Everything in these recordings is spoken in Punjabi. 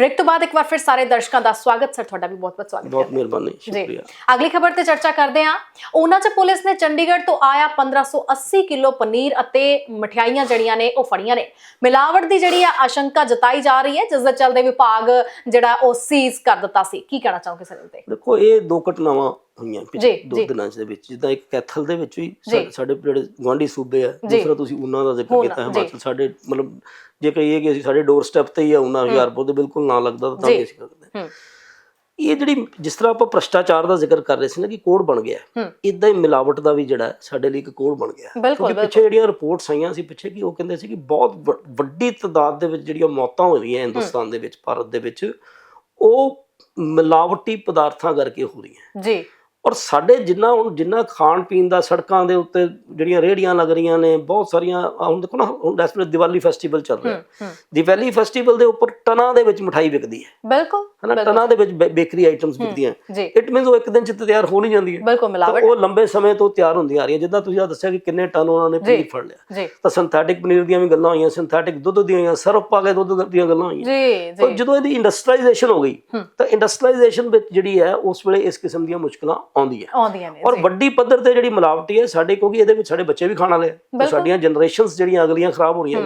ਬ੍ਰੇਕ ਤੋਂ ਬਾਅਦ ਇੱਕ ਵਾਰ ਫਿਰ ਸਾਰੇ ਦਰਸ਼ਕਾਂ ਦਾ ਸਵਾਗਤ ਸਰ ਤੁਹਾਡਾ ਵੀ ਬਹੁਤ-ਬਹੁਤ ਸਵਾਗਤ ਬਹੁਤ। ਮਿਹਰਬਾਨੀ ਸ਼ੁਕਰੀਆ। ਅਗਲੀ ਖਬਰ ਤੇ ਚਰਚਾ ਕਰਦੇ ਹਾਂ। ਉਹਨਾਂ ਚ ਪੁਲਿਸ ਨੇ ਚੰਡੀਗੜ੍ਹ ਤੋਂ ਆਇਆ 1580 ਕਿਲੋ ਪਨੀਰ ਅਤੇ ਮਠਿਆਈਆਂ ਜੜੀਆਂ ਨੇ ਉਹ ਫੜੀਆਂ ਨੇ। ਮਿਲਾਵਟ ਦੀ ਜਿਹੜੀ ਆ ਆਸ਼ੰਕਾ ਜਤਾਈ ਜਾ ਰਹੀ ਹੈ ਜਿਸ ਦੇ ਚੱਲਦੇ ਵਿਭਾਗ ਜਿਹੜਾ ਉਹ ਸੀਜ਼ ਕਰ ਦਿੱਤਾ ਸੀ। ਕੀ ਕਹਿਣਾ ਚਾਹੋਗੇ ਸਰ ਇਹਦੇ ਤੇ? ਦੇਖੋ ਇਹ ਦੋ ਘਟਨਾਵਾਂ ਹੋਈਆਂ ਜੀ, ਦੋ ਜੀ। ਦਿਨਾਂ ਦੇ ਵਿੱਚ ਜਿੱਦਾਂ ਇੱਕ ਕੈਥਲ ਦੇ ਵਿੱਚ ਵੀ ਜੀ। ਸਾਡੇ ਜਿਹੜੇ ਗਵਾਂਢੀ ਸੂਬੇ ਆ ਜੀ। ਦੂਸਰਾ ਤੁਸੀਂ ਉਹਨਾਂ ਦਾ ਜ਼ਿਕਰ ਉਹਨਾਂ, ਕੀਤਾ ਹੈ ਜੀ। ਹਿਮਾਚਲ ਸਾਡੇ ਮਤਲਬ ਜੇ ਕਹੀਏ ਕਿ ਅਸੀਂ ਸਾਡੇ ਡੋਰ ਸਟੈਪ ਤੇ ਹੀ ਆ ਉਹਨਾਂ ਹੁਸ਼ਿਆਰਪੁਰ ਦੇ ਬਿਲਕੁਲ ਨਾ ਲੱਗਦਾ ਤਾਂ ਜੀ। ਵੀ ਅਸੀਂ ਕਰਦੇ ਹਾਂ। ਹੂੰ ਇਹ ਜਿਹੜੀ ਜਿਸ ਤਰ੍ਹਾਂ ਆਪਾਂ ਭ੍ਰਸ਼ਟਾਚਾਰ ਦਾ ਜ਼ਿਕਰ ਕਰ ਰਹੇ ਸੀ ਨਾ ਕਿ ਕੋਡ ਬਣ ਗਿਆ ਹੂੰ ਇਦਾਂ ਹੀ ਮਿਲਾਵਟ ਦਾ ਵੀ ਜਿਹੜਾ ਹੈ ਸਾਡੇ ਲਈ ਇੱਕ ਕੋਡ ਬਣ ਗਿਆ ਬਿਲਕੁਲ ਕਿਉਂਕਿ ਪਿੱਛੇ ਜਿਹੜੀਆਂ ਰਿਪੋਰਟਸ ਆਈਆਂ ਸੀ ਪਿੱਛੇ ਕਿ ਉਹ ਕਹਿੰਦੇ ਸੀ ਕਿ ਬਹੁਤ ਵ- ਵੱਡੀ ਤਾਦਾਦ ਦੇ ਵਿੱਚ ਜਿਹੜੀਆਂ ਮੌਤਾਂ ਹੋ ਰਹੀਆਂ ਹਿੰਦੁਸਤਾਨ ਦੇ ਵਿੱਚ ਭਾਰਤ ਦੇ ਵਿੱਚ ਉਹ ਮਿਲਾਵਟੀ ਪਦਾਰਥਾਂ ਕਰਕੇ ਹੋ ਰਹੀਆਂ ਜੀ ਔਰ ਸਾਡੇ ਜਿੰਨਾ ਹੁਣ ਜਿੰਨਾ ਖਾਣ ਪੀਣ ਦਾ ਸੜਕਾਂ ਦੇ ਉੱਤੇ ਜਿਹੜੀਆਂ ਰੇਹੜੀਆਂ ਲੱਗ ਰਹੀਆਂ ਨੇ ਬਹੁਤ ਸਾਰੀਆਂ ਹੁਣ ਦੇਖੋ ਨਾ ਹੁਣ ਵੇਲੇ ਦੀਵਾਲੀ ਫੈਸਟੀਵਲ ਚੱਲ ਰਿਹਾ। ਦੀਵਾਲੀ ਫੈਸਟੀਵਲ ਦੇ ਉੱਪਰ ਟਨਾਂ ਦੇ ਵਿੱਚ ਮਠਾਈ ਵਿਕਦੀ ਹੈ। ਬਿਲਕੁਲ। ਹਨਾ ਟਨਾਂ ਦੇ ਵਿੱਚ ਬੇਕਰੀ ਆਈਟਮਸ ਵਿਕਦੀਆਂ। ਇਟ ਮੀਨਸ ਉਹ ਇੱਕ ਦਿਨ ਚ ਤਿਆਰ ਹੋ ਨਹੀਂ ਜਾਂਦੀ ਹੈ ਬਿਲਕੁਲ ਮਿਲਾਵਟ। ਉਹ ਲੰਬੇ ਸਮੇਂ ਤੋਂ ਤਿਆਰ ਹੁੰਦੀਆਂ ਆ ਰਹੀਆਂ ਜਿੱਦਾਂ ਤੁਸੀਂ ਆ ਦੱਸਿਆ ਕਿ ਕਿੰਨੇ ਟਨ ਉਹਨਾਂ ਨੇ ਪਨੀਰ ਫੜ ਲਿਆ। ਤਾਂ ਸਿੰਥੈਟਿਕ ਪਨੀਰ ਦੀਆਂ ਵੀ ਗੱਲਾਂ ਹੋਈਆਂ ਸਿੰਥੈਟਿਕ ਦੁੱਧ ਦੀਆਂ ਹੋਈਆਂ ਸਰਫ ਪਾ ਕੇ ਦੁੱਧ ਦੀਆਂ ਗੱਲਾਂ ਹੋਈਆਂ। ਜੀ ਪਰ ਜੀ। ਜਦੋਂ ਇਹਦੀ ਇੰਡਸਟਰੀਲਾਈਜੇਸ਼ਨ ਹੋ ਗਈ ਹੂੰ। ਤਾਂ ਇੰਡਸਟਰੀਲਾਈਜੇਸ਼ਨ ਵਿੱਚ ਜਿਹੜੀ ਹੈ ਉਸ ਵੇਲੇ ਇਸ ਕਿਸਮ ਦੀਆਂ ਮੁਸ਼ਕਲਾਂ ਆਉਂਦੀਆਂ। ਆਉਂਦੀਆਂ ਨੇ ਔਰ ਵੱਡੀ ਪੱਧਰ ਤੇ ਜਿਹੜੀ ਮਿਲਾਵਟੀ ਹੈ ਸਾਡੇ ਕਿਉਂਕਿ ਇਹਦੇ ਵਿੱਚ ਸਾਡੇ ਬੱਚੇ ਵੀ ਖਾਣ ਵਾਲੇ। ਸਾਡੀਆਂ ਜਨਰੇਸ਼ਨਸ ਜਿਹੜੀਆਂ ਅਗਲੀਆਂ ਖਰਾਬ ਹੋ ਰਹੀਆਂ।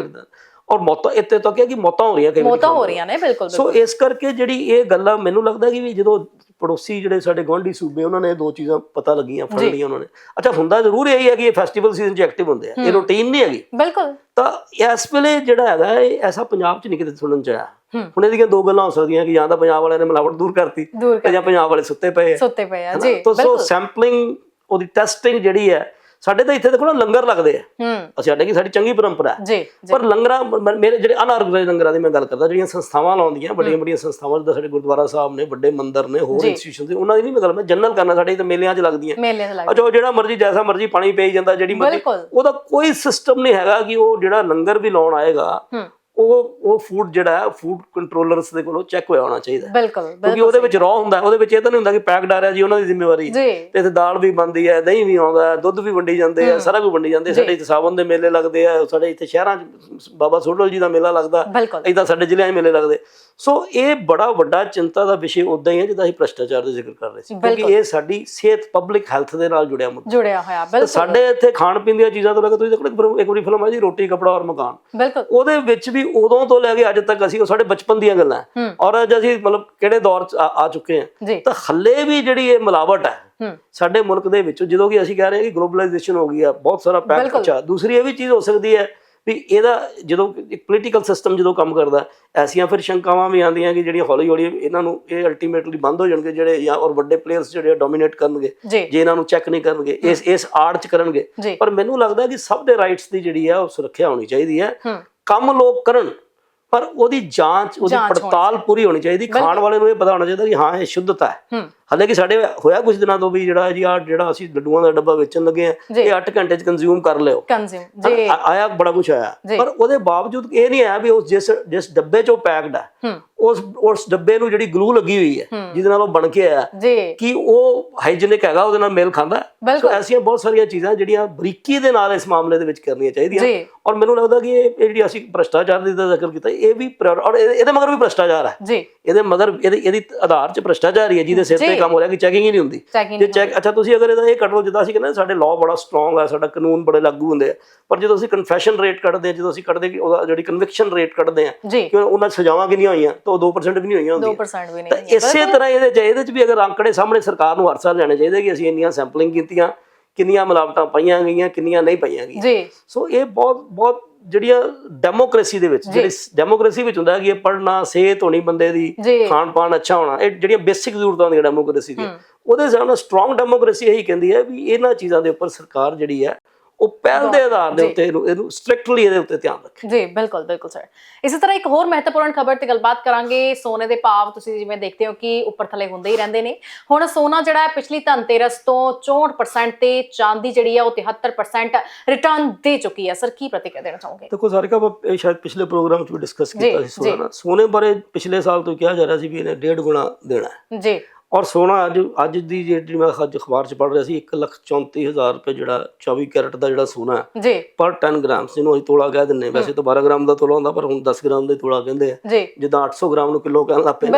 ਔਰ ਮੌਤਾਂ ਇੱਥੇ ਤੱਕ ਹੈ ਕਿ ਮੌਤਾਂ ਹੋ ਰਹੀਆਂ ਕਈ ਵਾਰੀ ਮੌਤਾਂ ਹੋ ਰਹੀਆਂ ਨੇ ਬਿਲਕੁਲ ਸੋ ਇਸ ਕਰਕੇ ਜਿਹੜੀ ਇਹ ਗੱਲਾਂ ਮੈਨੂੰ ਲੱਗਦਾ ਕਿ ਵੀ ਜਦੋਂ ਪੜੋਸੀ ਜਿਹੜੇ ਸਾਡੇ ਗੁਆਂਢੀ ਸੂਬੇ ਉਹਨਾਂ ਨੇ ਇਹ ਦੋ ਚੀਜ਼ਾਂ ਪਤਾ ਲੱਗੀਆਂ ਫੜ। ਲਈਆਂ ਉਹਨਾਂ ਨੇ। ਅੱਛਾ ਹੁੰਦਾ ਜ਼ਰੂਰ ਇਹੀ ਹੈ ਕਿ ਇਹ ਫੈਸਟੀਵਲ ਸੀਜ਼ਨ 'ਚ ਐਕਟਿਵ ਹੁੰਦੇ ਆ। ਇਹ ਰੂਟੀਨ ਨਹੀਂ ਹੈਗੀ। ਬਿਲਕੁਲ। ਤਾਂ ਇਸ ਵੇਲੇ ਜਿਹੜਾ ਹੈਗਾ ਇਹ ਐਸਾ ਪੰਜਾਬ 'ਚ ਨਹੀਂ ਕਿਤੇ ਸੁਣਨ 'ਚ ਆਇਆ। ਹੁਣ ਇਹਦੀਆਂ ਦੋ ਗੱਲਾਂ ਹੋ ਸਕਦੀਆਂ ਕਿ ਜਾਂ ਤਾਂ ਪੰਜਾਬ ਵਾਲਿਆਂ ਨੇ ਮਿਲਾਵਟ ਦੂਰ ਕਰਤੀ ਜਾਂ ਪੰਜਾਬ ਵਾਲੇ ਸੁੱਤੇ ਪਏ ਆ। ਸੁੱਤੇ ਪਏ ਆ? ਜੀ ਤਾਂ ਸੋ ਸੈਂਪਲਿੰਗ ਉਹਦੀ ਟੈਸਟਿੰਗ ਜਿਹੜੀ ਹੈ ਸਾਡੇ ਤਾਂ ਇੱਥੇ ਦੇਖੋ ਨਾ ਲੰਗਰ ਲੱਗਦੇ ਆ। ਹੂੰ। ਅਸੀਂ ਸਾਡੇ ਕੀ ਸਾਡੀ ਚੰਗੀ ਪਰੰਪਰਾ ਹੈ। ਜੀ ਪਰ ਲੰਗਰਾਂ ਮ- ਮੇਰੇ ਜਿਹੜੇ ਅਨਆਰਗੇਨਾਈਜ਼ਡ ਲੰਗਰਾਂ ਦੀ ਮੈਂ ਗੱਲ ਕਰਦਾ ਜਿਹੜੀਆਂ ਸੰਸਥਾਵਾਂ ਲਾਉਂਦੀਆਂ ਵੱਡੀਆਂ ਵੱਡੀਆਂ ਸੰਸਥਾਵਾਂ ਜਿੱਦਾਂ ਸਾਡੇ ਗੁਰਦੁਆਰਾ ਸਾਹਿਬ ਨੇ ਵੱਡੇ ਮੰਦਿਰ ਨੇ ਹੋਰ ਜੀ। ਇੰਸਟੀਟਿਊਸ਼ਨ ਦੇ ਉਹਨਾਂ ਦੀ ਨਹੀਂ ਮੈਂ ਗੱਲ ਮੈਂ ਜਨਰਲ ਕਰਨਾ ਸਾਡੇ ਤਾਂ ਮੇਲਿਆਂ 'ਚ ਲੱਗਦੀਆਂ। ਮੇਲੇ ਤੇ ਲੱਗ ਅੱਛਾ ਉਹ ਜਿਹੜਾ ਮਰਜ਼ੀ ਜੈਸਾ ਮਰਜ਼ੀ ਪਾਣੀ ਪਈ ਜਾਂਦਾ ਜਿਹੜੀ ਮਰਜ਼ੀ ਬਿਲਕੁਲ। ਉਹਦਾ ਕੋਈ ਸਿਸਟਮ ਨਹੀਂ ਹੈਗਾ ਕਿ ਉਹ ਜਿਹੜਾ ਲੰਗਰ ਵੀ ਲਾਉਣ ਆਏਗਾ ਹੂੰ। ਉਹ ਉਹ ਫੂਡ ਜਿਹੜਾ ਹੈ ਫੂਡ ਕੰਟਰੋਲਰਸ ਦੇ ਕੋਲੋਂ ਚੈੱਕ ਹੋਇਆ ਹੋਣਾ ਚਾਹੀਦਾ। ਬਿਲਕੁਲ ਕਿਉਂਕਿ ਉਹਦੇ ਵਿੱਚ ਰॉ ਹੁੰਦਾ ਉਹਦੇ ਵਿੱਚ ਇਹ ਤਾਂ ਨਹੀਂ ਹੁੰਦਾ ਕਿ ਪੈਕਡ ਆ ਰਿਹਾ ਜੀ ਉਹਨਾਂ ਦੀ ਜ਼ਿੰਮੇਵਾਰੀ। ਤੇ ਇੱਥੇ ਦਾਲ ਵੀ ਬਣਦੀ ਹੈ ਦਹੀਂ ਵੀ ਆਉਂਦਾ ਦੁੱਧ ਵੀ ਵੰਡੀ ਜਾਂਦੇ ਆ ਸਾਰਾ ਕੁਝ ਵੰਡੀ ਜਾਂਦੇ ਸਾਡੇ ਇੱਥੇ ਸਾਵਨ ਦੇ ਮੇਲੇ ਲੱਗਦੇ ਆ ਸਾਡੇ ਇੱਥੇ ਸ਼ਹਿਰਾਂ 'ਚ ਬਾਬਾ ਸੋਢਲ ਜੀ ਦਾ ਮੇਲਾ ਲੱਗਦਾ ਇਦਾਂ ਸਾਡੇ ਜ਼ਿਲ੍ਹਿਆਂ 'ਚ ਮੇਲੇ ਲੱਗਦੇ। ਸੋ ਇਹ ਬੜਾ ਵੱਡਾ ਚਿੰਤਾ ਦਾ ਵਿਸ਼ੇ ਉਦਾਂ ਹੀ ਹੈ ਜਿੱਦਾਂ ਅਸੀਂ ਭ੍ਰਸ਼ਟਾਚਾਰ ਦਾ ਜ਼ਿਕਰ ਕਰ ਰਹੇ ਸੀ। ਕਿਉਂਕਿ। ਇਹ ਸਾਡੀ ਸਿਹਤ ਪਬਲਿਕ ਹੈਲਥ ਦੇ ਨਾਲ ਜੁੜਿਆ ਮੁੱਦਾ। ਜੁੜਿਆ ਹੋਇਆ ਬਿਲਕੁਲ। ਸਾਡੇ ਇੱਥੇ ਖਾਣ ਪੀਣ ਦੀਆਂ ਚੀਜ਼ਾਂ ਤੋਂ ਲੈ ਕੇ ਤੁਸੀਂ ਦੇਖੋ ਇੱਕ ਵਾਰੀ ਫਿਲਮ ਆਈ ਜੀ ਰੋਟੀ ਕਪੜਾ ਔਰ ਮਕਾਨ। ਬਿਲਕੁਲ। ਉਹਦੇ ਵਿੱਚ ਵੀ ਉਦੋਂ ਤੋਂ ਲੈ ਕੇ ਅੱਜ ਤੱਕ ਅਸੀਂ ਉਹ ਸਾਡੇ ਬਚਪਨ ਦੀਆਂ ਗੱਲਾਂ ਔਰ ਅੱਜ ਅਸੀਂ ਮਤਲਬ ਕਿਹੜੇ ਦੌਰ 'ਚ ਆ ਆ ਚੁੱਕੇ ਹਾਂ। ਤਾਂ ਹੱਲੇ ਵੀ ਜਿਹੜੀ ਇਹ ਮਿਲਾਵਟ ਹੈ ਸਾਡੇ ਮੁਲਕ ਦੇ ਵਿੱਚ ਜਦੋਂ ਕਿ ਅਸੀਂ ਕਹਿ ਰਹੇ ਹਾਂ ਕਿ ਗਲੋਬਲਾਈਜੇਸ਼ਨ ਹੋ ਗਈ ਆ ਬਹੁਤ ਸਾਰਾ ਪੈਕ। ਅੱਛਾ ਦੂਸਰੀ ਇਹ ਵੀ ਚੀਜ਼ ਹੋ ਸਕਦੀ ਹੈ ਵੀ ਇਹਦਾ ਜਦੋਂ ਇੱਕ ਪੋਲੀਟੀਕਲ ਸਿਸਟਮ ਜਦੋਂ ਕੰਮ ਕਰਦਾ ਐਸੀਆਂ ਫਿਰ ਸ਼ੰਕਾਵਾਂ ਵੀ ਆਉਂਦੀਆਂ ਕਿ ਜਿਹੜੀਆਂ ਹੌਲੀ ਹੌਲੀ ਇਹਨਾਂ ਨੂੰ ਇਹ ਅਲਟੀਮੇਟਲੀ ਬੰਦ ਹੋ ਜਾਣਗੇ ਜਿਹੜੇ ਜਾਂ ਔਰ ਵੱਡੇ ਪਲੇਅਰਸ ਜਿਹੜੇ ਡੋਮੀਨੇਟ ਕਰਨਗੇ ਜੀ। ਇਹਨਾਂ ਨੂੰ ਚੈੱਕ ਨਹੀਂ ਕਰਨਗੇ ਇਸ ਇਸ ਆੜ ਚ ਕਰਨਗੇ। ਪਰ ਮੈਨੂੰ ਲੱਗਦਾ ਕਿ ਸਭ ਦੇ ਰਾਈਟਸ ਦੀ ਜਿਹੜੀ ਹੈ ਉਹ ਸੁਰੱਖਿਆ ਹੋਣੀ ਚਾਹੀਦੀ ਹੂੰ। ਕੰਮ ਲੋਕ ਕਰਨ ਪਰ ਉਹਦੀ ਜਾਂਚ ਉਹਦੀ ਪੜਤਾਲ ਪੂਰੀ ਹੋਣੀ ਚਾਹੀਦੀ। ਖਾਣ ਵਾਲੇ ਨੂੰ ਇਹ ਪਤਾ ਹੋਣਾ ਚਾਹੀਦਾ ਕਿ ਹਾਂ ਇਹ ਸ਼ੁੱਧਤਾ ਹੈ। ਹੂੰ ਹਾਲੇ ਕਿ ਸਾਡੇ ਹੋਇਆ ਕੁਝ ਦਿਨਾਂ ਤੋਂ ਵੀ ਜਿਹੜਾ ਜੀ ਆ ਜਿਹੜਾ ਅਸੀਂ ਲੱਡੂਆਂ ਦਾ ਡੱਬਾ ਵੇਚਣ ਲੱਗੇ ਆ। ਇਹ 8 ਘੰਟੇ ਚ ਕੰਜ਼ਿਊਮ ਕਰ ਲਿਓ। ਕੰਜ਼ਿਊਮ ਜੀ। ਆਇਆ ਬੜਾ ਕੁਝ ਆਇਆ। ਪਰ ਉਹਦੇ ਬਾਵਜੂਦ ਇਹ ਨਹੀਂ ਆਇਆ ਵੀ ਉਸ ਜਿਸ ਜਿਸ ਡੱਬੇ ਚੋਂ ਪੈਕਡ ਹੈ। ਉਸ ਉਸ ਡੱਬੇ ਨੂੰ ਜਿਹੜੀ ਗਲੂ ਲੱਗੀ ਹੋਈ ਹੈ ਜਿਹਦੇ ਨਾਲ ਉਹ ਬਣ ਕੇ ਆਇਆ ਕਿ ਉਹ ਹਾਈਜੀਨਿਕ ਹੈਗਾ ਉਹਦੇ ਨਾਲ ਮੇਲ ਖਾਂਦਾ? ਸੋ ਐਸੀਆਂ ਬਹੁਤ ਸਾਰੀਆਂ ਚੀਜ਼ਾਂ ਜਿਹੜੀਆਂ ਬਰੀਕੀ ਦੇ ਨਾਲ ਇਸ ਮਾਮਲੇ ਦੇ ਵਿੱਚ ਕਰਨੀਆਂ ਚਾਹੀਦੀਆਂ। ਔਰ ਮੈਨੂੰ ਲੱਗਦਾ ਕਿ ਇਹ ਜਿਹੜੀ ਅਸੀਂ ਭ੍ਰਸ਼ਟਾਚਾਰ ਦੀ ਦਾ ਜ਼ਿਕਰ ਕੀਤਾ ਇਹ ਵੀ ਔਰ ਇਹਦੇ ਇਹਦੇ ਮਗਰ ਵੀ ਭ੍ਰਸ਼ਟਾਚਾਰ ਹੈ। ਜੀ। ਇਹਦੇ ਮਗਰ ਇਹਦੇ ਇਹਦੀ ਆਧਾਰ 'ਚ ਭ੍ਰਸ਼ਟਾਚਾਰ ਹੀ ਹੈ ਜਿਹਦੇ ਸਿਰ ਤੇ ਜੀ। ਕੰਮ ਹੋ ਰਿਹਾ ਕਿ ਚੈਕਿੰਗ ਹੀ ਨਹੀਂ ਹੁੰਦੀ। ਜੇ ਚੈੱਕ ਅੱਛਾ ਤੁਸੀਂ ਅਗਰ ਇਹਦਾ ਇਹ ਕੱਢ ਲਓ ਜਿੱਦਾਂ ਅਸੀਂ ਕਹਿੰਦੇ ਸਾਡੇ ਲਾਅ ਬੜਾ ਸਟਰੋਂਗ ਹੈ ਸਾਡਾ ਕਾਨੂੰਨ ਬੜੇ ਲਾਗੂ ਹੁੰਦੇ ਆ। ਪਰ ਜਦੋਂ ਅਸੀਂ ਕਨਫੈਸ਼ਨ ਰੇਟ ਕੱਢਦੇ ਹਾਂ ਜਦੋਂ ਅਸੀਂ ਕੱਢਦੇ ਕਿ ਉਹਦਾ ਜਿਹੜੀ ਕਨਵਿਕਸ਼ਨ ਰੇਟ ਕੱਢਦੇ ਆ ਕਿ ਉਹਨਾਂ ਸਜ਼ਾਵਾਂ ਕਿੰਨੀਆਂ ਹੋਈਆਂ ਤਾਂ ਉਹ 2% ਵੀ ਨਹੀਂ ਹੋਈਆਂ ਹੁੰਦੀਆਂ। 2% ਵੀ ਤਾਂ ਨਹੀਂ ਇਸੇ ਤਰ੍ਹਾਂ ਇਹਦੇ ਚ ਇਹਦੇ ਚ ਵੀ ਅਗਰ ਅੰਕੜੇ ਸਾਹਮਣੇ ਸਰਕਾਰ ਨੂੰ ਹਰ ਸਾਲ ਲੈਣੇ ਚਾਹੀਦੇ ਕਿ ਅਸੀਂ ਇੰਨੀਆਂ ਸੈਂਪਲਿੰਗ ਕੀਤੀਆਂ ਕਿੰਨੀਆਂ ਮਿਲਾਵਟਾਂ ਪਈਆਂ ਗਈਆਂ ਕਿੰਨੀਆਂ ਨਹੀਂ ਪਈਆਂ ਗਈਆਂ। ਜੀ। ਸੋ ਇਹ ਬਹੁਤ ਬਹੁਤ ਜਿਹੜੀਆਂ ਡੈਮੋਕ੍ਰੇਸੀ ਦੇ ਵਿੱਚ ਜਿਹੜੀ ਡੈਮੋਕ੍ਰੇਸੀ ਵਿੱਚ ਹੁੰਦਾ ਕਿ ਇਹ ਪੜ੍ਹਨਾ ਸਿਹਤ ਹੋਣੀ ਬੰਦੇ ਦੀ ਖਾਣ ਪਾਣ ਅੱਛਾ ਹੋਣਾ ਇਹ ਜਿਹੜੀਆਂ ਬੇਸਿਕ ਜ਼ਰੂਰਤਾਂ ਹੁੰਦੀਆਂ ਡੈਮੋਕ੍ਰੇਸੀ ਦੀਆਂ ਹੂੰ। ਉਹਦੇ ਹਿਸਾਬ ਨਾਲ ਸਟਰੋਂਗ ਡੈਮੋਕ੍ਰੇਸੀ ਇਹੀ ਕਹਿੰਦੀ ਹੈ ਵੀ ਇਹਨਾਂ ਚੀਜ਼ਾਂ ਦੇ ਉੱਪਰ ਸਰਕਾਰ ਜਿਹੜੀ ਹੈ ਉਹ ਪਹਿਲ ਦੇ ਆਧਾਰ ਦੇ। ਉੱਤੇ ਇਹਨੂੰ ਇਹਨੂੰ ਸਟ੍ਰਿਕਟਲੀ ਇਹਦੇ ਉੱਤੇ ਧਿਆਨ ਰੱਖੇ ਜੀ ਬਿਲਕੁਲ ਬਿਲਕੁਲ ਸਰ ਇਸੇ ਤਰ੍ਹਾਂ ਇੱਕ ਹੋਰ ਮਹੱਤਵਪੂਰਨ ਖਬਰ ਤੇ ਗੱਲਬਾਤ ਕਰਾਂਗੇ। ਸੋਨੇ ਦੇ ਭਾਵ ਤੁਸੀਂ ਜਿਵੇਂ ਦੇਖਦੇ ਹੋ ਕਿ ਉੱਪਰ ਥੱਲੇ ਹੁੰਦੇ ਹੀ ਰਹਿੰਦੇ ਨੇ। ਹੁਣ ਸੋਨਾ ਜਿਹੜਾ ਹੈ ਪਿਛਲੀ ਧਨਤੇਰਸ ਤੋਂ 64% ਤੇ ਚਾਂਦੀ ਜਿਹੜੀ ਹੈ ਉਹ 73% ਰਿਟਰਨ ਦੇ ਚੁੱਕੀ ਹੈ। ਸਰ ਕੀ ਪ੍ਰਤੀਕਿਰਿਆ ਦੇਣਾ ਚਾਹੋਗੇ? ਦੇਖੋ ਸਾਰਿਕਾ ਆਪਾਂ ਇਹ ਸ਼ਾਇਦ ਪਿਛਲੇ ਪ੍ਰੋਗਰਾਮ 'ਚ ਵੀ ਡਿਸਕਸ ਕੀਤਾ ਸੀ ਸੋਨਾ ਬਾਰੇ ਪਿਛਲੇ ਸਾਲ ਤੋਂ ਕਿਹਾ ਜਾ ਰਿਹਾ ਸੀ ਵੀ ਇਹਨੇ ਡੇਢ ਗੁਣਾ ਦੇਣਾ ਹੈ। ਜੀ। ਔਰ ਸੋਨਾ ਅੱਜ ਅੱਜ ਦੀ ਜਿਹੜੀ ਮੈਂ ਅੱਜ ਅਖਬਾਰ 'ਚ ਪੜ੍ਹ ਰਿਹਾ ਸੀ 134000 ਰੁਪਏ ਜਿਹੜਾ 24 ਕੈਰਟ ਦਾ ਜਿਹੜਾ ਸੋਨਾ ਹੈ ਜੀ। ਪਰ 10 ਗ੍ਰਾਮ ਜਿਹਨੂੰ ਅਸੀਂ ਤੋਲਾ ਕਹਿ ਦਿੰਨੇ ਵੈਸੇ ਤਾਂ 12 ਗ੍ਰਾਮ ਦਾ ਤੋਲਾ ਹੁੰਦਾ ਪਰ ਹੁਣ 10 ਗ੍ਰਾਮ ਦਾ ਤੋਲਾ ਕਹਿੰਦੇ ਆ। ਜਿੱਦਾਂ 800 ਗ੍ਰਾਮ ਨੂੰ ਕਿਲੋ ਕਹਿਣ ਲੱਗ ਪਏ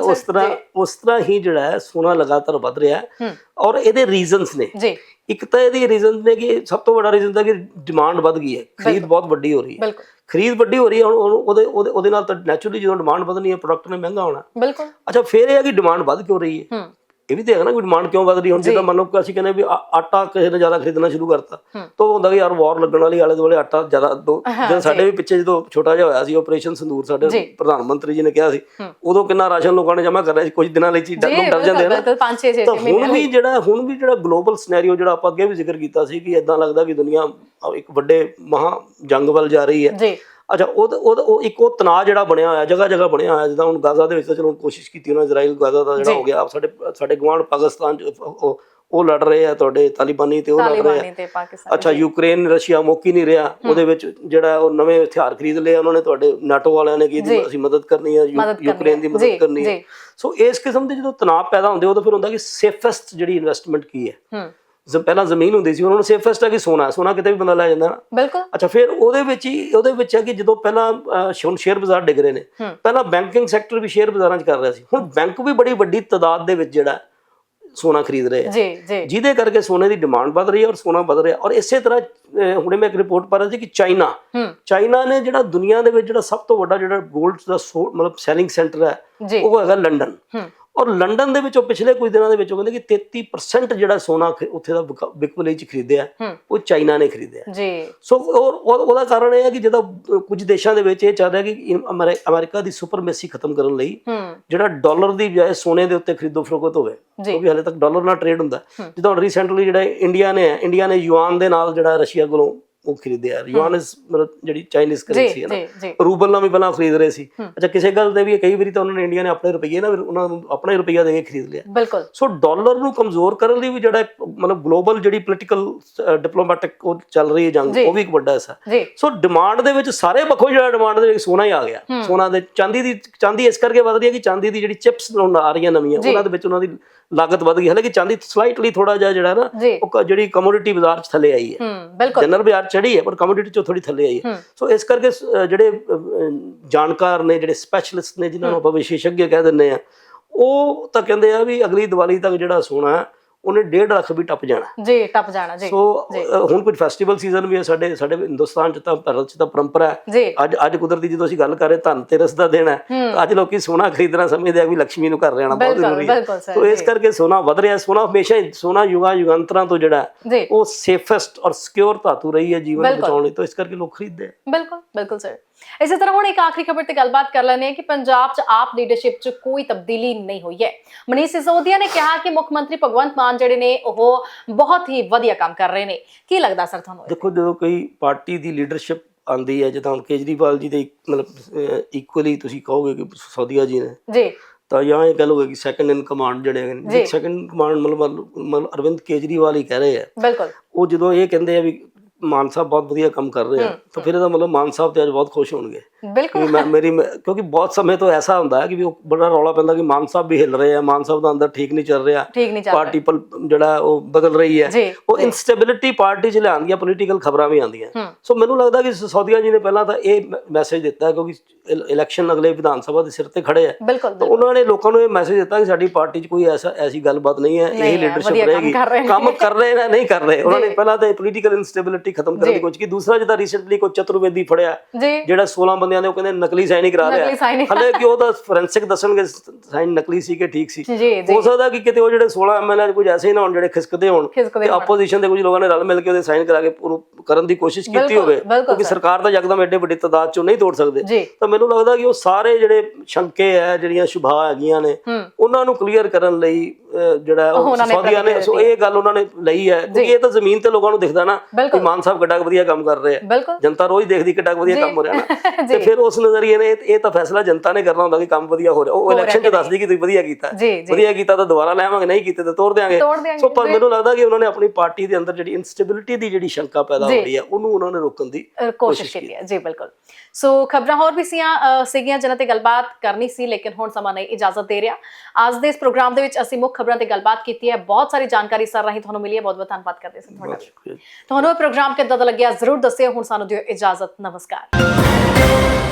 ਉਸ ਤਰ੍ਹਾਂ। ਉਸ ਤਰ੍ਹਾਂ ਹੀ ਜਿਹੜਾ ਹੈ ਸੋਨਾ ਲਗਾਤਾਰ ਵੱਧ ਰਿਹਾ ਹੈ। ਔਰ ਇਹਦੇ ਰੀਜ਼ਨਸ ਨੇ। ਜੀ। ਇੱਕ ਤਾਂ ਇਹਦੀ ਰੀਜ਼ਨ ਨੇ ਕਿ ਸਭ ਤੋਂ ਵੱਡਾ ਰੀਜ਼ਨ ਤਾਂ ਕਿ ਡਿਮਾਂਡ ਵੱਧ ਗਈ ਹੈ। ਖਰੀਦ ਬਹੁਤ ਵੱਡੀ ਹੋ ਰਹੀ ਹੈ। ਬਿਲਕੁਲ। ਖਰੀਦ ਵੱਡੀ ਹੋ ਰਹੀ ਹੈ ਹੁਣ ਉਹਦੇ ਉਹਦੇ ਉਹਦੇ ਨਾਲ ਤਾਂ ਨੈਚੁਰਲੀ ਜਦੋਂ ਡਿਮਾਂਡ ਵਧਣੀ ਹੈ ਪ੍ਰੋਡਕਟ ਨੇ ਮਹਿੰਗਾ ਹੋਣਾ। ਬਿਲਕੁਲ। ਅੱਛਾ ਫਿਰ ਇਹ ਹੈ ਕਿ ਡਿਮਾਂਡ ਵੱਧ ਕਿਉਂ ਰਹੀ ਹੈ? ਹੂੰ। ਇਹ ਵੀ ਤਾਂ ਹੈਗਾ ਨਾ ਕਿ ਡਿਮਾਂਡ ਕਿਉਂ ਵੱਧ ਰਹੀ? ਹੁਣ ਜਿੱਦਾਂ ਮੰਨ ਲਓ ਅਸੀਂ ਕਹਿੰਦੇ ਵੀ ਆਟਾ ਕਿਸੇ ਨੇ ਜ਼ਿਆਦਾ ਖਰੀਦਣਾ ਸ਼ੁਰੂ ਕਰਤਾ। ਤਾਂ ਉਹ ਹੁੰਦਾ ਕਿ ਯਾਰ ਵਾਰ ਲੱਗਣ ਵਾਲੀ ਆਲੇ ਦੁਆਲੇ ਆਟਾ ਜ਼ਿਆਦਾ ਦੋ ਜਦੋਂ ਸਾਡੇ ਵੀ ਪਿੱਛੇ ਜਦੋਂ ਛੋਟਾ ਜਿਹਾ ਹੋਇਆ ਸੀ ਆਪਰੇਸ਼ਨ ਸੰਦੂਰ ਸਾਡੇ। ਪ੍ਰਧਾਨ ਮੰਤਰੀ ਜੀ ਨੇ ਕਿਹਾ ਸੀ। ਉਦੋਂ ਕਿੰਨਾ ਰਾਸ਼ਨ ਲੋਕਾਂ ਨੇ ਜਮ੍ਹਾਂ ਕਰਨਾ ਸੀ ਕੁਝ ਦਿਨਾਂ ਲਈ ਚੀਜ਼ ਲੋਕ ਡਰ ਜਾਂਦੇ ਨਾ ਬਿਲਕੁਲ 5 6 6 ਤਾਂ ਹੁਣ ਵੀ ਜਿਹੜਾ ਹੁਣ ਵੀ ਜਿਹੜਾ ਗਲੋਬਲ ਸਿਨੈਰੀਓ ਜਿਹੜਾ ਆਪਾਂ ਅੱਗੇ ਵੀ ਜ਼ਿਕਰ ਕੀਤਾ ਸੀ ਕਿ ਇਦਾਂ ਲੱਗਦਾ ਕਿ ਦੁਨੀਆ ਇੱਕ ਵੱਡੇ ਮਹਾ ਜੰਗ ਵੱਲ ਜਾ ਰਹੀ ਹੈ ਜੀ ਅੱਛਾ ਉਹ ਉਹ ਉਹ ਇੱਕ ਉਹ ਤਣਾਅ ਜਿਹੜਾ ਬਣਿਆ ਹੋਇਆ ਜਗ੍ਹਾ ਜਗ੍ਹਾ ਬਣਿਆ ਹੋਇਆ ਜਿੱਦਾਂ ਹੁਣ ਗਾਜ਼ਾ ਦੇ ਵਿੱਚ ਤਾਂ ਚਲੋ ਕੋਸ਼ਿਸ਼ ਕੀਤੀ ਉਹਨਾਂ ਇਜ਼ਰਾਈਲ ਗਾਜ਼ਾ ਦਾ ਜਿਹੜਾ ਹੋ ਗਿਆ ਸਾਡੇ ਸਾਡੇ ਗਵਾਂਢ ਪਾਕਿਸਤਾਨ ਚ ਉਹ ਉਹ ਲੜ ਰਹੇ ਆ ਤੁਹਾਡੇ ਤਾਲਿਬਾਨੀ ਤੇ ਉਹ ਲੜ ਰਹੇ ਆ। ਅੱਛਾ ਯੂਕਰੇਨ ਰਸ਼ੀਆ ਮੌਕੀ ਨਹੀਂ ਰਿਹਾ ਉਹਦੇ ਵਿੱਚ ਜਿਹੜਾ ਉਹ ਨਵੇਂ ਹਥਿਆਰ ਖਰੀਦ ਲਏ ਉਹਨਾਂ ਨੇ ਤੁਹਾਡੇ ਨਾਟੋ ਵਾਲਿਆਂ ਨੇ ਕਿ ਅਸੀਂ ਮਦਦ ਕਰਨੀ ਹੈ ਯੂਕਰੇਨ ਦੀ। ਮਦਦ ਕਰਨੀ ਹੈ। ਸੋ ਇਸ ਕਿਸਮ ਦੇ ਜਦੋਂ ਤਣਾਅ ਪੈਦਾ ਹੁੰਦੇ ਉਦੋਂ ਫਿਰ ਹੁੰਦਾ ਕਿ ਸੇਫੈਸਟ ਜਿਹੜੀ ਇਨਵੈਸਟਮੈਂਟ ਕੀ ਹੈ? ਹੂੰ। ਜ ਪਹਿਲਾਂ ਜ਼ਮੀਨ ਹੁੰਦੀ ਸੀ ਉਹਨਾਂ ਨੂੰ ਸੇਫੈਸਟ ਹੈ ਕਿ ਸੋਨਾ? ਸੋਨਾ ਕਿਤੇ ਵੀ ਬੰਦਾ ਲੈ ਜਾਂਦਾ ਨਾ। ਬਿਲਕੁਲ। ਅੱਛਾ ਫਿਰ ਉਹਦੇ ਵਿੱਚ ਹੀ ਉਹਦੇ ਵਿੱਚ ਹੈ ਕਿ ਜਦੋਂ ਪਹਿਲਾਂ ਹੁਣ ਸ਼ੇਅਰ ਬਾਜ਼ਾਰ ਡਿੱਗ ਰਹੇ ਨੇ। ਪਹਿਲਾਂ ਬੈਂਕਿੰਗ ਸੈਕਟਰ ਵੀ ਸ਼ੇਅਰ ਬਾਜ਼ਾਰਾਂ 'ਚ ਕਰ ਰਿਹਾ ਸੀ। ਹੁਣ ਬੈਂਕ ਵੀ ਬੜੀ ਵੱਡੀ ਤਾਦਾਦ ਦੇ ਵਿੱਚ ਜਿਹੜਾ ਸੋਨਾ ਖਰੀਦ ਰਹੇ ਆ। ਜੀ ਜੀ। ਜਿਹਦੇ ਕਰਕੇ ਸੋਨੇ ਦੀ ਡਿਮਾਂਡ ਵੱਧ ਰਹੀ ਹੈ ਔਰ ਸੋਨਾ ਵੱਧ ਰਿਹਾ। ਔਰ ਇਸੇ ਤਰ੍ਹਾਂ ਹੁਣੇ ਮੈਂ ਇੱਕ ਰਿਪੋਰਟ ਪੜ੍ਹ ਰਿਹਾ ਸੀ ਕਿ ਚਾਈਨਾ ਚਾਈਨਾ ਨੇ ਜਿਹੜਾ ਦੁਨੀਆ ਦੇ ਵਿੱਚ ਜਿਹੜਾ ਸਭ ਤੋਂ ਵੱਡਾ ਜਿਹੜਾ 골ਡ ਦਾ ਮਤਲਬ ਸੈਲਿੰਗ ਸੈਂਟਰ ਹੈ ਉਹ ਹੈਗਾ ਲੰਡਨ ਔਰ ਲੰਡਨ ਦੇ ਵਿੱਚ ਉਹ ਪਿਛਲੇ ਕੁਝ ਦਿਨਾਂ ਦੇ ਵਿੱਚ ਉਹ ਕਹਿੰਦੇ ਕਿ 33% ਜਿਹੜਾ ਸੋਨਾ ਉੱਥੇ ਦਾ ਬਿਕਵਲੇ ਚ ਖਰੀਦਿਆ ਉਹ ਚਾਈਨਾ ਨੇ ਖਰੀਦਿਆ। ਜੀ। ਸੋ ਉਹਦਾ ਕਾਰਨ ਇਹ ਹੈ ਕਿ ਜਦੋਂ ਕੁਝ ਦੇਸ਼ਾਂ ਦੇ ਵਿੱਚ ਇਹ ਚੱਲ ਰਿਹਾ ਕਿ ਅਮਰੀਕਾ ਦੀ ਸੁਪਰਮੇਸੀ ਖਤਮ ਕਰਨ ਲਈ ਜਿਹੜਾ ਡਾਲਰ ਦੀ ਬਜਾਏ ਸੋਨੇ ਦੇ ਉੱਤੇ ਖਰੀਦੋ ਫਰੋਖਤ ਹੋਵੇ। ਕਿਉਂਕਿ ਹਲੇ ਤੱਕ ਡਾਲਰ ਨਾਲ ਟ੍ਰੇਡ ਹੁੰਦਾ। ਜਿੱਦਾਂ ਰੀਸੈਂਟਲੀ ਜਿਹੜਾ ਇੰਡੀਆ ਨੇ ਇੰਡੀਆ ਨੇ ਯੂਆਨ ਦੇ ਨਾਲ ਜਿਹੜਾ ਰਸ਼ੀਆ ਕੋਲੋਂ ਉਹ ਖਰੀਦਿਆ ਯੂਆਨ ਇਸ ਮਤਲਬ ਜਿਹੜੀ ਚਾਈਨੀਜ਼ ਕਰੰਸੀ ਹੈ ਨਾ ਰੂਬਲ ਨਾਲ ਵੀ ਪਹਿਲਾਂ ਖਰੀਦ ਰਹੇ ਸੀ। ਅੱਛਾ ਕਿਸੇ ਗੱਲ ਤੇ ਵੀ ਕਈ ਵਾਰੀ ਤਾਂ ਉਹਨਾਂ ਨੇ ਇੰਡੀਆ ਨੇ ਆਪਣੇ ਰੁਪਈਏ ਨਾ ਉਹਨਾਂ ਨੂੰ ਆਪਣਾ ਰੁਪਈਆ ਦੇ ਕੇ ਖਰੀਦ ਲਿਆ। ਬਿਲਕੁਲ। ਸੋ ਡਾਲਰ ਨੂੰ ਕਮਜ਼ੋਰ ਕਰਨ ਲਈ ਵੀ ਜਿਹੜਾ ਮਤਲਬ ਗਲੋਬਲ ਜਿਹੜੀ ਪੋਲੀਟੀਕਲ ਡਿਪਲੋਮੈਟਿਕ ਉਹ ਚੱਲ ਰਹੀ ਹੈ ਜੰਗ। ਉਹ ਵੀ ਇੱਕ ਵੱਡਾ ਹਿੱਸਾ। ਸੋ ਡਿਮਾਂਡ ਦੇ ਵਿੱਚ ਸਾਰੇ ਪੱਖੋਂ ਜਿਹੜਾ ਡਿਮਾਂਡ ਦੇ ਵਿੱਚ ਸੋਨਾ ਹੀ ਆ ਗਿਆ। ਸੋਨਾ ਦੇ ਚਾਂਦੀ ਦੀ ਚਾਂਦੀ ਇਸ ਕਰਕੇ ਵਧ ਰਹੀ ਹੈ ਕਿ ਚਾਂਦੀ ਦੀ ਜਿਹੜੀ ਚਿਪਸ ਆ ਰਹੀਆਂ ਨਵੀਆਂ। ਉਹਨਾਂ ਦੇ ਵਿੱਚ ਉਹਨਾਂ ਦੀ ਲਾਗਤ ਵਧ ਗਈ। ਹਾਲਾਂਕਿ ਚਾਂਦੀ ਸਲਾਈਟਲੀ ਥੋੜਾ ਜਿਹਾ ਜਿਹੜਾ ਨਾ ਉਹ ਜਿਹੜੀ ਕਮੋਡਿਟੀ ਬਾਜ਼ਾਰ 'ਚ ਥੱਲੇ ਆਈ ਹੈ। ਬਿਲਕੁਲ। ਜਨਰਲ ਬਾਜ਼ਾਰ ਚੜੀ ਹੈ ਪਰ ਕਮੋਡਿਟੀ 'ਚੋਂ ਥੋੜੀ ਥੱਲੇ ਆਈ ਹੈ। ਸੋ ਇਸ ਕਰਕੇ ਜਿਹੜੇ ਜਾਣਕਾਰ ਨੇ ਜਿਹੜੇ ਸਪੈਸ਼ਲਿਸਟ ਨੇ ਜਿਨ੍ਹਾਂ ਨੂੰ ਆਪਾਂ ਵਿਸ਼ੇਸ਼ੱਗ ਕਹਿ ਦਿੰਦੇ ਆ ਉਹ ਤਾਂ ਕਹਿੰਦੇ ਆ ਵੀ ਅਗਲੀ ਦੀਵਾਲੀ ਤੱਕ ਜਿਹੜਾ ਸੋਨਾ ਹੈ, ਉਹਨੇ 1.5 ਲੱਖ ਵੀ ਟੱਪ ਜਾਣਾ। ਜੀ ਟੱਪ ਜਾਣਾ ਜੀ ਸੋ ਹੁਣ ਕੁਝ ਫੈਸਟੀਵਲ ਸੀਜ਼ਨ ਵੀ ਹੈ ਸਾਡੇ ਸਾਡੇ ਹਿੰਦੁਸਤਾਨ ਚ ਤਾਂ ਭਾਰਤ ਚ ਤਾਂ ਪਰੰਪਰਾ ਹੈ। ਅੱਜ ਅੱਜ ਕੁਦਰਤੀ ਜਦੋਂ ਅਸੀਂ ਗੱਲ ਕਰ ਰਹੇ ਧਨ ਤੇਰਸ ਦਾ ਤਾਂ ਅੱਜ ਲੋਕੀ ਸੋਨਾ ਖਰੀਦਣਾ ਸਮਝਦੇ ਆ ਵੀ ਲక్ష్ਮੀ ਨੂੰ ਘਰ ਰਹਿਣਾ ਬਹੁਤ ਜ਼ਰੂਰੀ ਹੈ। ਸੋ ਇਸ ਕਰਕੇ ਸੋਨਾ ਵਧ ਰਿਹਾ ਸੋਨਾ ਹਮੇਸ਼ਾ ਸੋਨਾ ਯੁਗਾ ਯੁਗਾਂਤਰਾਂ ਤੋਂ ਜਿਹੜਾ ਉਹ ਸੇਫੈਸਟ ਔਰ ਸਿਕਿਉਰ ਧਾਤੂ ਰਹੀ ਹੈ ਜੀਵਨ। ਬਚਾਉਣ ਲਈ। ਤਾਂ ਇਸ ਕਰਕੇ ਲੋਕ ਖਰੀਦਦੇ ਆ। ਬਿਲਕੁਲ ਬਿਲਕੁਲ ਸਰ। ਇਸੇ ਤਰ੍ਹਾਂ ਹੁਣ ਇੱਕ ਆਖਰੀ ਖਬਰ ਤੇ ਗੱਲਬਾਤ ਕਰ ਲੈਣੇ ਕਿ ਪੰਜਾਬ 'ਚ ਆਪ ਲੀਡਰਸ਼ਿਪ 'ਚ ਕੋਈ ਤਬਦੀਲੀ ਨਹੀਂ ਹੋਈ ਹੈ। ਮਨੀਸ਼ ਸਿਸੋਦੀਆ ਨੇ ਕਿਹਾ ਕਿ ਮੁੱਖ ਮੰਤਰੀ ਭਗਵੰਤ ਮਾਨ ਜਿਹੜੇ ਨੇ ਉਹ ਬਹੁਤ ਹੀ ਵਧੀਆ ਕੰਮ ਕਰ ਰਹੇ ਨੇ। ਕੀ ਲੱਗਦਾ ਸਰ ਤੁਹਾਨੂੰ ਦੇਖੋ ਜਦੋਂ ਕੋਈ ਪਾਰਟੀ ਦੀ ਲੀਡਰਸ਼ਿਪ ਆਂਦੀ ਹੈ ਜਿੱਦਾਂ ਕੇਜਰੀਵਾਲ ਜੀ ਦੇ ਮਤਲਬ ਇਕੁਅਲੀ ਤੁਸੀਂ ਕਹੋਗੇ ਕਿ ਸੌਦੀਆ ਜੀ ਨੇ। ਜੀ। ਤਾਂ ਜਾਂ ਇਹ ਕਹ ਲੋਗੇ ਕਿ ਸੈਕੰਡ ਇਨ ਕਮਾਂਡ ਜਿਹੜੇ। ਨੇ। ਸੈਕੰਡ ਕਮਾਂਡ ਮਤਲਬ ਮਤਲਬ ਅਰਵਿੰਦ ਕੇਜਰੀਵਾਲ ਹੀ ਕਹਿ ਰਹੇ ਆ ਬਿਲਕੁਲ। ਉਹ ਜਦੋਂ ਇਹ ਕਹਿੰਦੇ ਆ ਵੀ ਮਾਨ ਸਾਹਿਬ ਬਹੁਤ ਵਧੀਆ ਕੰਮ ਕਰ ਰਹੇ ਆ ਤਾਂ ਫਿਰ ਇਹਦਾ ਮਤਲਬ ਮਾਨ ਸਾਹਿਬ ਤੇ ਅੱਜ ਬਹੁਤ ਖੁਸ਼ ਹੋਣਗੇ। ਬਿਲਕੁਲ। ਮੇਰੀ ਕਿਉਂਕਿ ਬਹੁਤ ਸਮੇਂ ਤੋਂ ਐਸਾ ਹੁੰਦਾ ਹੈ ਕਿ ਵੀ ਉਹ ਬੜਾ ਰੌਲਾ ਪੈਂਦਾ ਕਿ ਮਾਨ ਸਾਹਿਬ ਵੀ ਹਿੱਲ ਰਹੇ ਆ ਮਾਨ ਸਾਹਿਬ ਦਾ ਅੰਦਰ ਠੀਕ ਨਹੀਂ ਚੱਲ ਰਿਹਾ ਪਾਰਟੀ ਪਲ ਜਿਹੜਾ ਉਹ ਬਦਲ ਰਹੀ ਹੈ ਉਹ ਇਨਸਟੇਬਿਲਿਟੀ ਪਾਰਟੀ 'ਚ ਲਿਆਉਂਦੀਆਂ ਪੋਲੀਟੀਕਲ ਖਬਰਾਂ ਵੀ ਆਉਂਦੀਆਂ। ਸੋ ਮੈਨੂੰ ਲੱਗਦਾ ਕਿ ਸੌਦੀਆ ਜੀ ਨੇ ਪਹਿਲਾਂ ਤਾਂ ਇਹ ਮੈਸੇਜ ਦਿੱਤਾ ਕਿਉਂਕਿ ਇਲ- ਇਲੈਕਸ਼ਨ ਅਗਲੇ ਵਿਧਾਨ ਸਭਾ ਦੇ ਸਿਰ ਤੇ ਖੜੇ ਆ। ਤਾਂ ਉਹਨਾਂ ਨੇ ਲੋਕਾਂ ਨੂੰ ਇਹ ਮੈਸੇਜ ਦਿੱਤਾ ਕਿ ਸਾਡੀ ਪਾਰਟੀ 'ਚ ਕੋਈ ਐਸਾ ਐਸੀ ਗੱਲਬਾਤ ਨਹੀਂ ਹੈ ਇਹ ਲੀਡਰਸ਼ਿਪ ਰਹੇਗੀ। ਕੰਮ ਕਰ ਰਹੇ ਨੇ ਨਹੀਂ ਕਰ ਰਹੇ। ਉਹਨਾਂ ਨੇ। ਪਹਿਲਾਂ ਤਾਂ ਪੋਲੀਟੀਕਲ ਇਨਸਟੇਬਿਲਿਟੀ ਖਤਮ ਕਰਨ। ਦੀ ਕੋਸ਼ਿਸ਼ ਕੀਤੀ। ਦੂਸਰਾ ਜਿਹਦਾ ਰੀਸੈਂਟਲੀ ਕੋਈ ਚਤੁਰਵੇਦੀ ਫੜਿਆ ਜਿਹੜਾ 16 ਬੰਦਿਆਂ ਦੇ ਉਹ ਕਹਿੰਦੇ ਨਕਲੀ ਸਾਈਨ ਹੀ ਕਰਾ ਰਿਹਾ ਹਲੇ ਕਿ ਉਹ ਤਾਂ ਫੋਰੈਂਸਿਕ ਦੱਸਣਗੇ ਸਾਈਨ ਨਕਲੀ ਸੀ ਕਿ ਠੀਕ ਸੀ। ਹੋ ਸਕਦਾ ਕਿ ਕਿਤੇ ਉਹ ਜਿਹੜੇ 16 ਐਮਐਲਏ ਕੁਝ ਐਸੇ ਹੀ ਨਾ ਹੋਣ ਜਿਹੜੇ ਖਿਸਕਦੇ ਹੋਣ ਤੇ ਆਪੋਜੀਸ਼ਨ ਦੇ ਕੁਝ ਲੋਕਾਂ ਨੇ ਰਲ ਮਿਲ ਕੇ ਉਹਦੇ ਸਾਈਨ ਕਰਾ ਕੇ ਉਹਨੂੰ ਕਰਨ ਦੀ ਕੋਸ਼ਿਸ਼ ਕੀਤੀ ਹੋਵੇ ਕਿਉਂਕਿ ਸਰ। ਸਰਕਾਰ ਤਾਂ ਯਕਦਮ ਐਡੇ ਵੱਡੀ ਤਾਦਾਦ ਚੋਂ ਨਹੀਂ ਤੋੜ ਸਕਦੇ। ਤਾਂ ਮੈਨੂੰ ਲੱਗਦਾ ਕਿ ਉਹ ਸਾਰੇ ਜਿਹੜੇ ਸ਼ੰਕੇ ਹੈ ਜਿਹੜੀਆਂ ਸ਼ੁਭਾ ਹੈਗੀਆਂ ਨੇ ਉਹਨਾਂ ਨੂੰ ਕਲੀਅਰ ਕਰਨ ਲਈ ਜਿਹੜਾ ਉਹ ਨੇ ਸੌਦੀਆਂ ਨੇ। ਸੋ ਇਹ ਗੱਲ ਉਹਨਾਂ ਨੇ ਲਈ ਹੈ ਕਿਉਂਕਿ ਇਹ ਤਾਂ ਜ਼ਮੀਨ ਤੇ ਲੋਕਾਂ ਨੂੰ ਦਿਖਦਾ ਨਾ ਕਿ ਸਾਹਿਬ ਕਿੱਡਾ ਵਧੀਆ ਕੰਮ ਕਰ ਰਹੇ ਆ। ਜਨਤਾ ਰੋਜ਼ ਦੇਖਦੀ ਕਿੱਡਾ ਵਧੀਆ। ਕੰਮ ਹੋ ਰਿਹਾ ਨਾ। ਤੇ ਫਿਰ ਉਸ ਨਜ਼ਰੀਏ ਨੇ ਇਹ- ਤਾਂ ਫੈਸਲਾ ਜਨਤਾ ਨੇ ਕਰਨਾ ਹੁੰਦਾ ਕਿ ਕੰਮ ਵਧੀਆ ਹੋ ਰਿਹਾ। ਉਹ ਇਲੈਕਸ਼ਨ 'ਚ ਦੱਸਦੀ ਕਿ ਤੁਸੀਂ ਵਧੀਆ ਕੀਤਾ। ਵਧੀਆ ਕੀਤਾ ਤਾਂ ਦੁਬਾਰਾ ਲੈਵਾਂਗੇ ਨਹੀਂ ਕੀਤੇ ਤਾਂ ਤੋੜ ਦੇਾਂਗੇ ਸੋ ਪਰ ਮੈਨੂੰ ਲੱਗਦਾ ਕਿ ਉਹਨਾਂ ਨੇ ਆਪਣੀ ਪਾਰਟੀ ਦੇ ਅੰਦਰ ਜਿਹੜੀ ਇਨਸਟੇਬਿਲਿਟੀ ਦੀ ਜਿਹੜੀ ਸ਼ੰਕਾ ਪੈਦਾ। ਹੋ ਰਹੀ ਹੈ ਉਹਨੂੰ ਉਹਨਾਂ ਨੇ ਰੋਕਣ ਦੀ ਕੋਸ਼ਿਸ਼ ਕੀਤੀ ਹੈ। ਜੀ ਬਿਲਕੁਲ। ਸੋ ਖਬਰਾਂ ਹੋਰ ਵੀ ਸੀਆਂ ਸੀਗੀਆਂ ਜਿਨ੍ਹਾਂ ਤੇ ਗੱਲਬਾਤ ਕਰਨੀ ਸੀ ਲੇਕਿਨ ਹੁਣ ਸਮਾਂ ਨਹੀਂ ਇਜਾਜ਼ਤ ਦੇ ਰਿਹਾ। ਅੱਜ ਦੇ ਇਸ ਪ੍ਰੋਗਰਾਮ ਦੇ ਵਿੱਚ ਅਸੀਂ ਮੁੱਖ ਖਬਰਾਂ ਤੇ ਗੱਲਬਾਤ ਕੀਤੀ ਹੈ। ਬਹੁਤ ਸਾਰੀ ਜਾਣਕਾਰੀ ਸਰ ਰਾਹੀਂ ਤੁਹਾਨੂੰ ਮਿਲੀ ਹੈ। ਬਹੁਤ ਬਹੁਤ ਧੰਨਵਾਦ ਕਰਦੇ ਹਾਂ ਤੁਹਾਡਾ। ਤੁਹਾਨੂੰ ਇਹ ਪ੍ਰੋਗਰਾਮ ਕਿੱਦਾਂ ਦਾ ਲੱਗਿਆ? ਜ਼ਰੂਰ ਦੱਸਿਓ। ਹੁਣ ਸਾਨੂੰ ਦਿਓ ਇਜਾਜ਼ਤ। ਨਮਸਕਾਰ।